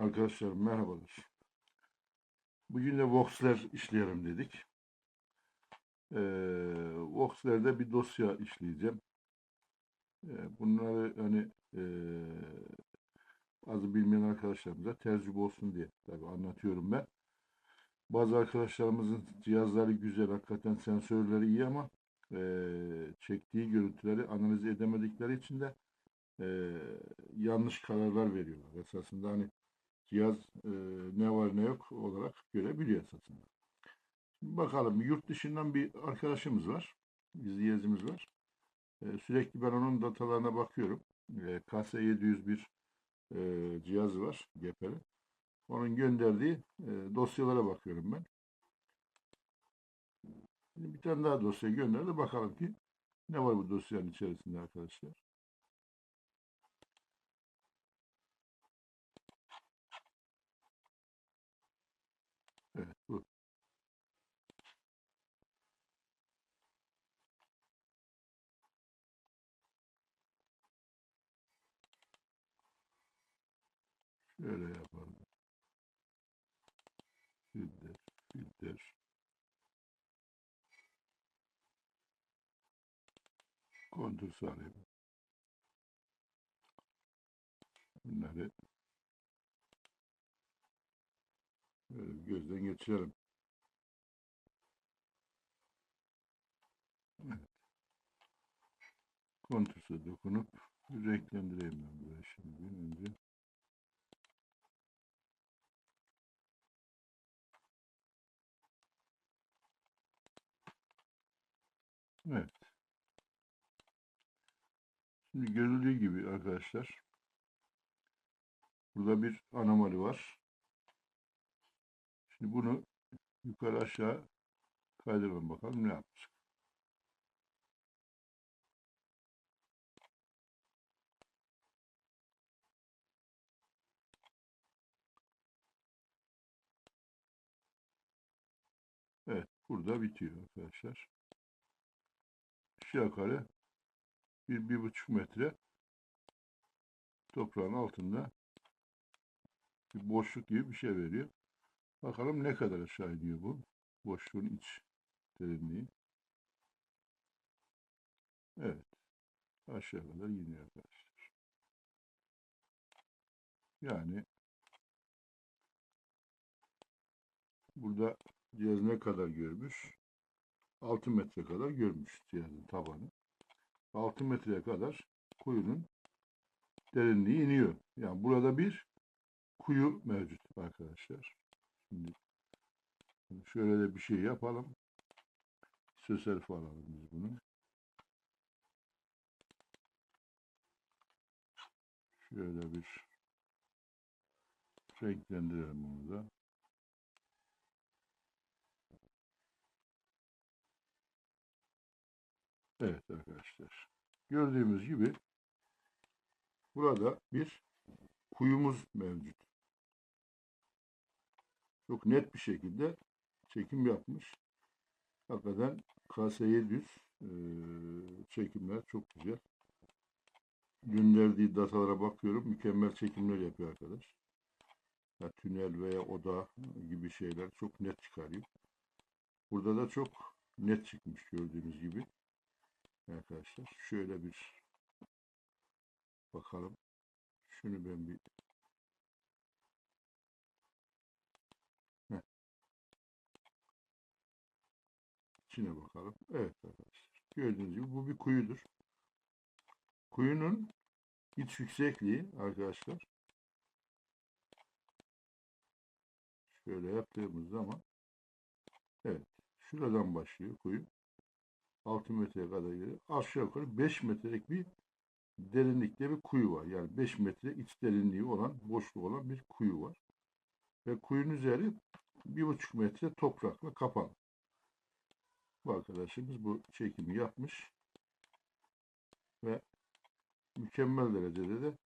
Arkadaşlar merhabalar. Bugün de Vox'ler işleyelim dedik. Ee, Vox'lerde bir dosya işleyeceğim. Ee, bunları hani e, azı bilmeyen arkadaşlarımıza tecrübe olsun diye tabii anlatıyorum ben. Bazı arkadaşlarımızın cihazları güzel, hakikaten sensörleri iyi ama e, çektiği görüntüleri analiz edemedikleri için de e, yanlış kararlar veriyorlar. Esasında hani cihaz e, ne var ne yok olarak görebiliyor esasında. Şimdi bakalım yurt dışından bir arkadaşımız var. izleyicimiz var. E, sürekli ben onun datalarına bakıyorum. E, KS701 e, cihazı var GP'li. Onun gönderdiği e, dosyalara bakıyorum ben. Şimdi bir tane daha dosya gönderdi. Bakalım ki ne var bu dosyanın içerisinde arkadaşlar. Evet bu. Şöyle yapalım. Filter, filter. Kontrol sağlayayım. Bunları böyle gözden geçirelim. Evet. Kontüse dokunup renklendireyim ben burayı şimdi önce. Evet. Şimdi görüldüğü gibi arkadaşlar burada bir anomali var. Şimdi bunu yukarı aşağı kaydıralım bakalım ne yapmış. Evet, burada bitiyor arkadaşlar. Aşağı yukarı bir, bir buçuk metre toprağın altında bir boşluk gibi bir şey veriyor. Bakalım ne kadar aşağı iniyor bu boşluğun iç derinliği. Evet. Aşağı kadar iniyor arkadaşlar. Yani burada cihaz ne kadar görmüş? 6 metre kadar görmüş cihazın tabanı. 6 metreye kadar kuyunun derinliği iniyor. Yani burada bir kuyu mevcut arkadaşlar. Şimdi şöyle de bir şey yapalım. Söself alalım biz bunu. Şöyle bir renklendirelim onu da. Evet arkadaşlar. Gördüğümüz gibi burada bir kuyumuz mevcut. Çok net bir şekilde çekim yapmış. Hakikaten KS700 e, çekimler çok güzel. Gönderdiği datalara bakıyorum. Mükemmel çekimler yapıyor arkadaş. Ya, tünel veya oda gibi şeyler çok net çıkarıyor. Burada da çok net çıkmış gördüğünüz gibi. Arkadaşlar şöyle bir bakalım. Şunu ben bir Heh. içine bakalım. Evet arkadaşlar. Gördüğünüz gibi bu bir kuyudur. Kuyunun iç yüksekliği arkadaşlar şöyle yaptığımız zaman evet şuradan başlıyor kuyu. 6 metreye kadar geliyor. Aşağı yukarı 5 metrelik bir derinlikte bir kuyu var. Yani 5 metre iç derinliği olan, boşluğu olan bir kuyu var. Ve kuyunun üzeri 1,5 metre toprakla kapalı. Bu arkadaşımız bu çekimi yapmış. Ve mükemmel derecede de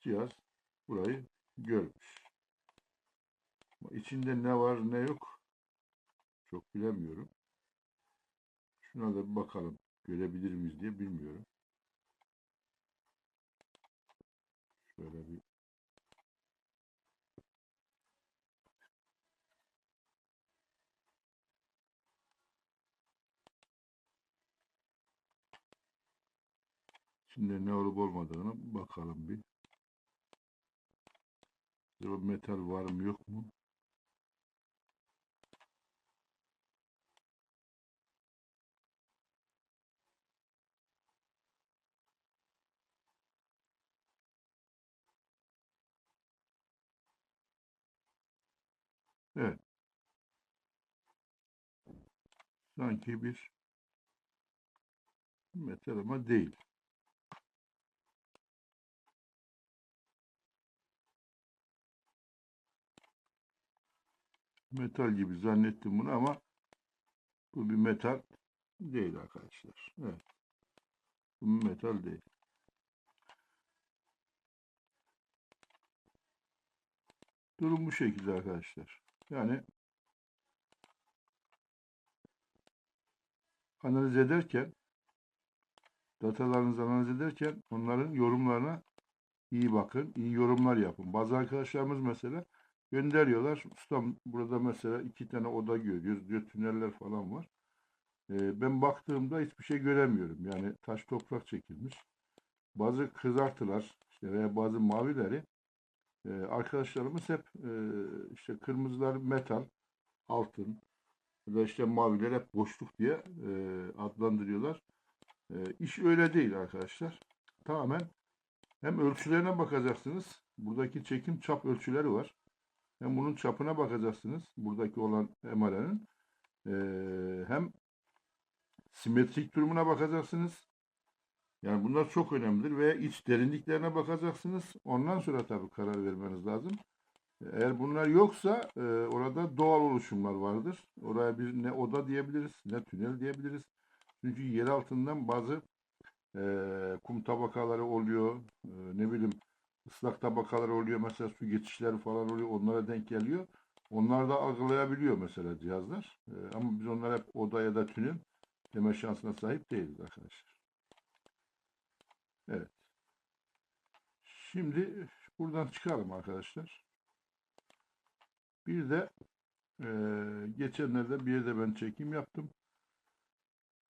cihaz burayı görmüş. İçinde ne var ne yok çok bilemiyorum. Şuna da bir bakalım. Görebilir miyiz diye bilmiyorum. Şöyle bir Şimdi ne olup olmadığını bakalım bir. Acaba metal var mı yok mu? Sanki bir metal ama değil. Metal gibi zannettim bunu ama bu bir metal değil arkadaşlar. Evet. Bu bir metal değil. Durum bu şekilde arkadaşlar. Yani analiz ederken datalarınızı analiz ederken onların yorumlarına iyi bakın, iyi yorumlar yapın. Bazı arkadaşlarımız mesela gönderiyorlar. Ustam burada mesela iki tane oda görüyoruz diyor. Tüneller falan var. Ee, ben baktığımda hiçbir şey göremiyorum. Yani taş toprak çekilmiş. Bazı kızartılar işte veya bazı mavileri e, arkadaşlarımız hep e, işte kırmızılar metal, altın ya da işte maviler hep boşluk diye e, adlandırıyorlar. E, iş öyle değil arkadaşlar. Tamamen hem ölçülerine bakacaksınız. Buradaki çekim çap ölçüleri var. Hem bunun çapına bakacaksınız. Buradaki olan emarenin. E, hem simetrik durumuna bakacaksınız. Yani bunlar çok önemlidir ve iç derinliklerine bakacaksınız. Ondan sonra tabii karar vermeniz lazım. Eğer bunlar yoksa e, orada doğal oluşumlar vardır. Oraya bir ne oda diyebiliriz ne tünel diyebiliriz. Çünkü yer altından bazı e, kum tabakaları oluyor. E, ne bileyim ıslak tabakaları oluyor. Mesela su geçişleri falan oluyor. Onlara denk geliyor. Onlar da algılayabiliyor mesela cihazlar. E, ama biz onlar hep oda ya da tünel deme şansına sahip değiliz arkadaşlar. Evet. Şimdi buradan çıkalım arkadaşlar. Bir de e, geçenlerde bir yerde ben çekim yaptım.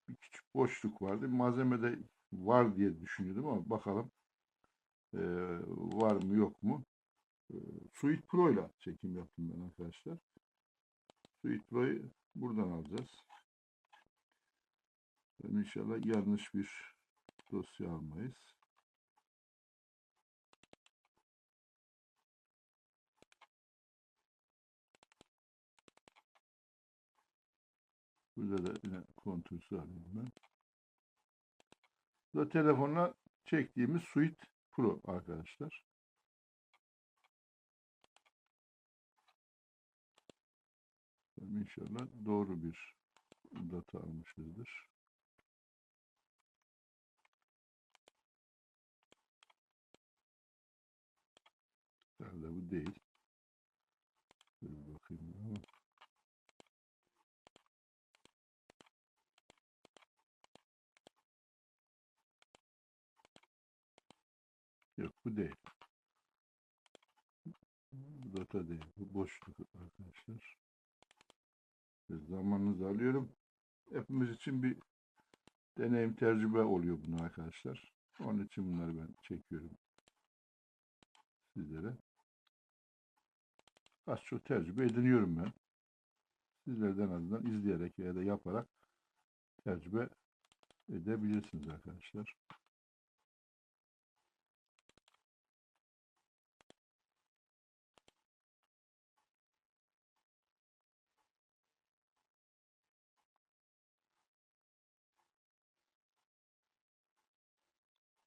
Bir küçük boşluk vardı. Malzemede var diye düşünüyordum ama bakalım e, var mı yok mu. E, Suite Pro ile çekim yaptım ben arkadaşlar. Suite Pro'yu buradan alacağız. Ben inşallah yanlış bir dosya almayız. Burada da yine kontrolsü alayım ben. Bu da telefonla çektiğimiz Suite Pro arkadaşlar. İnşallah doğru bir data almışızdır. Herhalde bu değil. Bir bakayım ama. Yok bu değil. Data değil. Bu boşluk arkadaşlar. Zamanınızı alıyorum. Hepimiz için bir deneyim tecrübe oluyor bunu arkadaşlar. Onun için bunları ben çekiyorum sizlere. Az çok tecrübe ediniyorum ben. Sizlerden azından izleyerek ya da yaparak tecrübe edebilirsiniz arkadaşlar.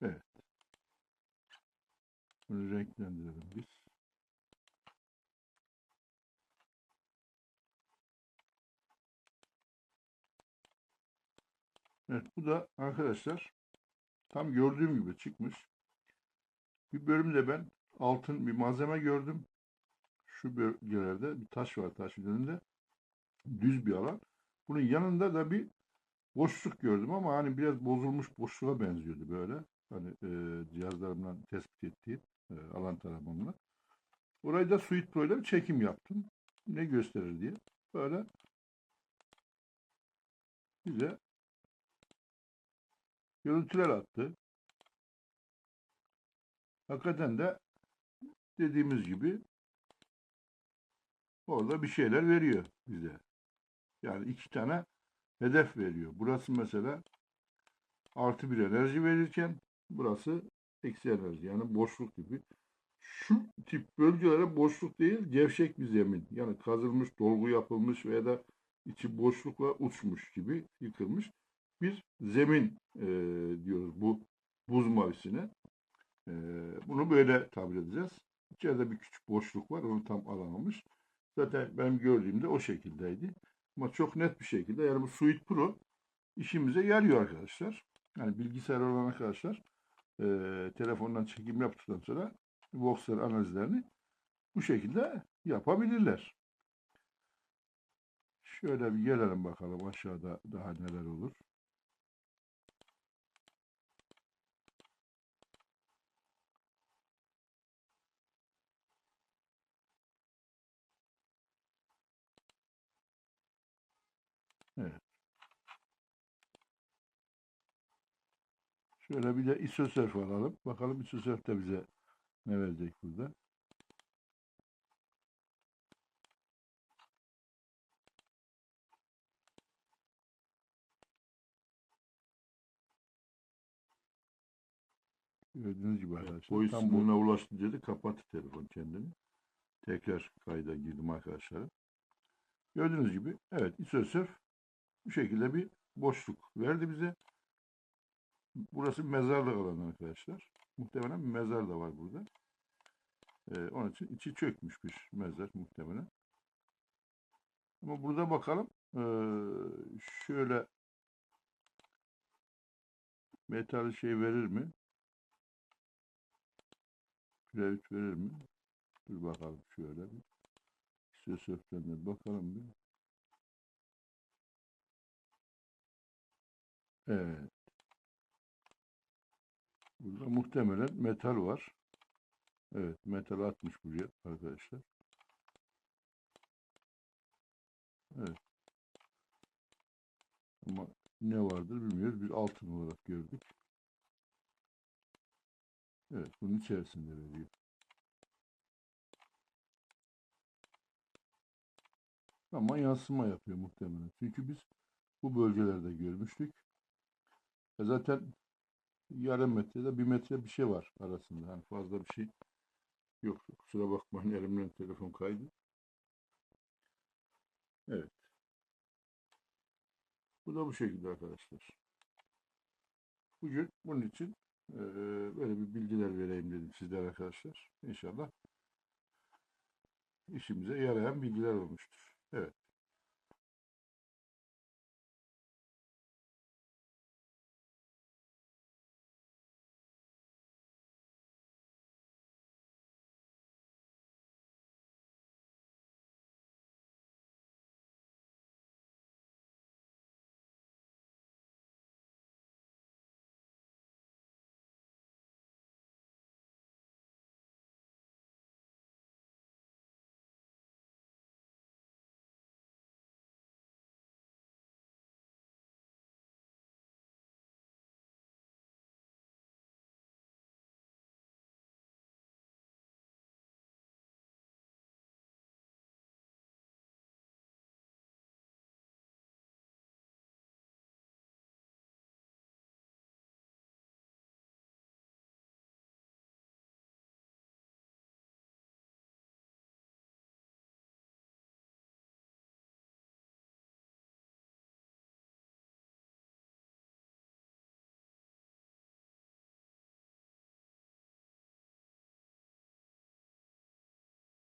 Evet. Bunu renklendirelim biz. Evet bu da arkadaşlar tam gördüğüm gibi çıkmış. Bir bölümde ben altın bir malzeme gördüm. Şu bölgelerde bir taş var taşın önünde. Düz bir alan. Bunun yanında da bir boşluk gördüm ama hani biraz bozulmuş boşluğa benziyordu böyle. Hani e, cihazlarımdan tespit ettiğim e, alan taramamla. Orayı da Suite Pro ile bir çekim yaptım. Ne gösterir diye. Böyle bize görüntüler attı. Hakikaten de dediğimiz gibi orada bir şeyler veriyor bize. Yani iki tane hedef veriyor. Burası mesela artı bir enerji verirken burası eksi enerji yani boşluk gibi. Şu tip bölgelere boşluk değil gevşek bir zemin. Yani kazılmış, dolgu yapılmış veya da içi boşlukla uçmuş gibi yıkılmış bir zemin e, diyoruz bu buz mavisine. E, bunu böyle tabir edeceğiz. İçeride bir küçük boşluk var. Onu tam alamamış. Zaten benim gördüğümde o şekildeydi. Ama çok net bir şekilde yani bu Suite Pro işimize yarıyor arkadaşlar. Yani bilgisayar olan arkadaşlar e, telefondan çekim yaptıktan sonra Voxer analizlerini bu şekilde yapabilirler. Şöyle bir gelelim bakalım aşağıda daha neler olur. Evet. Şöyle bir de ISOSERF alalım. Bakalım ISOSERF de bize ne verecek burada. Gördüğünüz gibi arkadaşlar. Bu sınırına ulaştı dedi kapattı telefon kendini. tekrar kayda girdim arkadaşlar. Gördüğünüz gibi evet ISOSERF bu şekilde bir boşluk verdi bize. Burası mezarlık alanı arkadaşlar. Muhtemelen bir mezar da var burada. Ee, onun için içi çökmüş bir mezar muhtemelen. Ama burada bakalım. Ee, şöyle metal şey verir mi? Previt verir mi? Dur bakalım şöyle bir. İstiyorsan de bakalım bir. Evet. Burada muhtemelen metal var. Evet, metal atmış buraya arkadaşlar. Evet. Ama ne vardır bilmiyoruz. Biz altın olarak gördük. Evet, bunun içerisinde veriyor. Ama yansıma yapıyor muhtemelen. Çünkü biz bu bölgelerde görmüştük. E zaten yarım metrede bir metre bir şey var arasında. Yani fazla bir şey yok. Kusura bakmayın elimden telefon kaydı. Evet. Bu da bu şekilde arkadaşlar. Bugün bunun için böyle bir bilgiler vereyim dedim sizlere arkadaşlar. İnşallah işimize yarayan bilgiler olmuştur. Evet.